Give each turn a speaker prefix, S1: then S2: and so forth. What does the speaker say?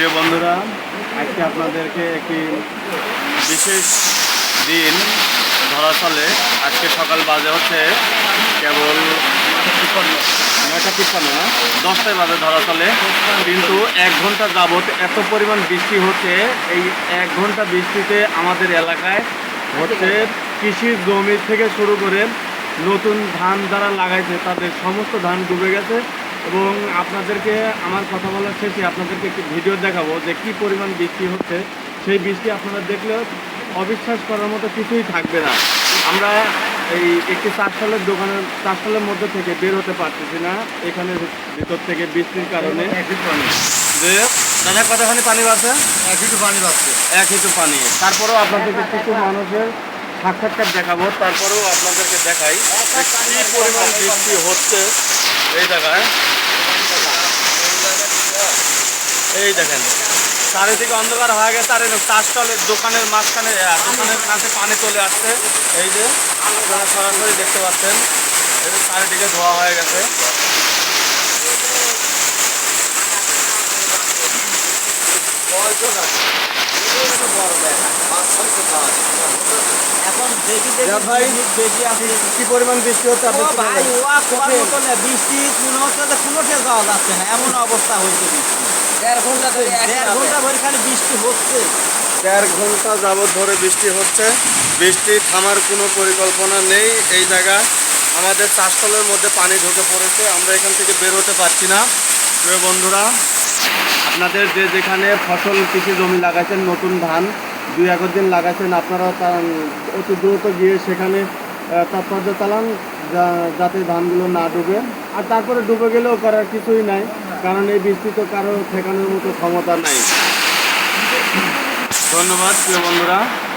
S1: প্রিয় বন্ধুরা আজকে আপনাদেরকে একটি বিশেষ দিন ধরা চলে। আজকে সকাল বাজে হচ্ছে কেবল নয়টা তিপ্পান্ন। না? দশটায় বাজে ধরা চলে। কিন্তু এক ঘণ্টা যাবত এত পরিমাণ বৃষ্টি হচ্ছে এই এক ঘণ্টা বৃষ্টিতে আমাদের এলাকায় হচ্ছে কৃষির জমি থেকে শুরু করে নতুন ধান যারা লাগাইছে তাদের সমস্ত ধান ডুবে গেছে। এবং আপনাদেরকে আমার কথা বলার শেষে আপনাদেরকে একটি ভিডিও দেখাবো যে কি পরিমাণ বৃষ্টি হচ্ছে। সেই বৃষ্টি আপনারা দেখলে অবিশ্বাস করার মতো কিছুই থাকবে না। আমরা এই একটি চারশালের দোকানের চারশালের মধ্যে থেকে বের হতে পারতেছি না। এখানে ভিতর থেকে বৃষ্টির কারণে। যে দাদা কতখানি পানি বাড়ছে?
S2: এক একটু পানি বাড়ছে।
S1: এক হিটু পানি। তারপরেও আপনাদেরকে কিছু মানুষের সাক্ষাৎকার দেখাবো। তারপরেও আপনাদেরকে দেখাই কি পরিমাণ বৃষ্টি হচ্ছে। এই জায়গায় এই দেখেন চারিদিকে অন্ধকার হয়ে গেছে আর চার স্টলের দোকানের মাঝখানে দোকানের কাছে পানি চলে আসছে। এই যে, আপনারা সরাসরি দেখতে পাচ্ছেন। এই যে চারিদিকে ধোয়া হয়ে গেছে।
S3: এখন
S1: কি পরিমাণ বৃষ্টি হচ্ছে
S3: ও
S1: আপনি একটু
S3: ভাই
S1: বলেন।
S3: ওয়া কোয়ার মতো না বৃষ্টি মনে হচ্ছে যে কোনো ঠেল যাওয়া যাচ্ছে না। এমন অবস্থা হয়েছে।
S2: দেড় ঘণ্টা ধরে
S3: দেড় ঘণ্টা ধরে খালি বৃষ্টি হচ্ছে।
S1: দেড় ঘণ্টা যাবৎ ধরে বৃষ্টি হচ্ছে। বৃষ্টি থামার কোনো পরিকল্পনা নেই এই জায়গায়। আমাদের চাষকলের মধ্যে পানি ঢুকে পড়েছে। আমরা এখান থেকে বের হতে পারছি না। প্রিয় বন্ধুরা আপনাদের যে যেখানে ফসল কৃষি জমি লাগাইছেন নতুন ধান দুই একর দিন লাগাইছেন। আপনারা তা- অতি দ্রুত গিয়ে সেখানে তাৎপর্য চালান যাতে ধানগুলো না ডুবে। আর তারপরে ডুবে গেলেও করার কিছুই নাই, কারণ এই বৃষ্টি তো কারও ঠেকানোর মতো ক্ষমতা নাই। ধন্যবাদ, প্রিয় বন্ধুরা।